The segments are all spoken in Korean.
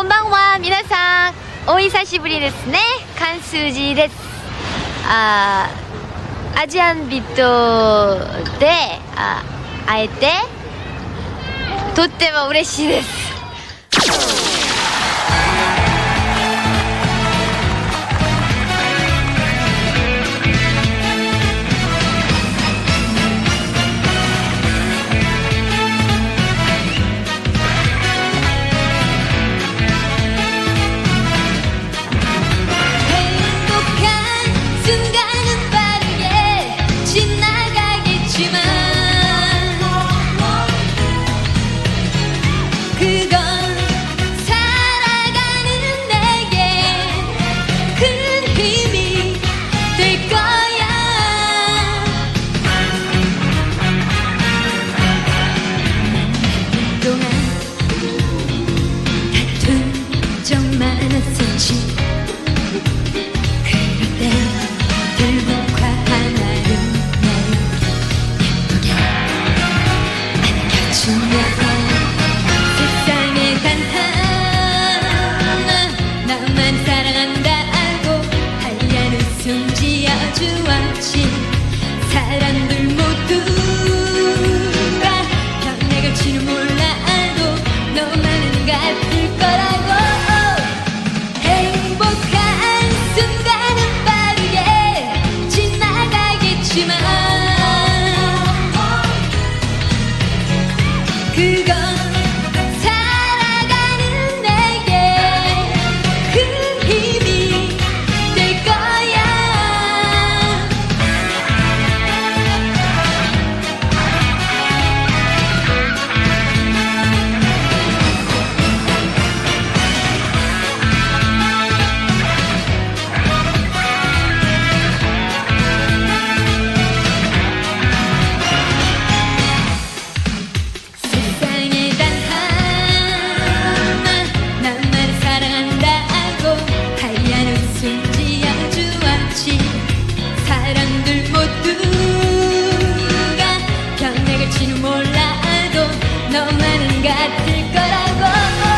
こんばんは、皆さん。お久しぶりですね。関数字です。あアジアンビットであ会えて、とっても嬉しいです。 나만 사랑한다고 하얀 웃음 지어주었지. 사람들 모두가 경례를 치는 몰라도 너만은 같을 거라고. 행복한 순간은 빠르게 지나가겠지만 그건 치는 몰라도 너만은 같을 거라고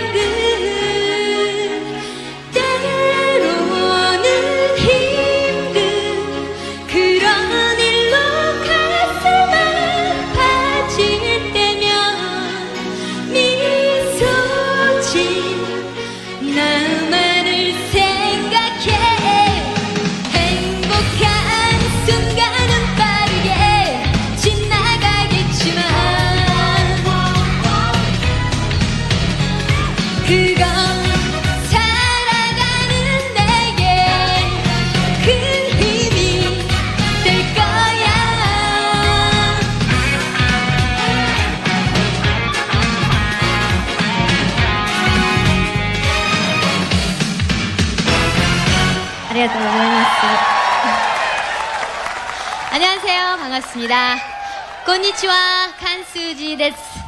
시 안녕하세요. 반갑습니다. konnichiwa. 칸스지 데스.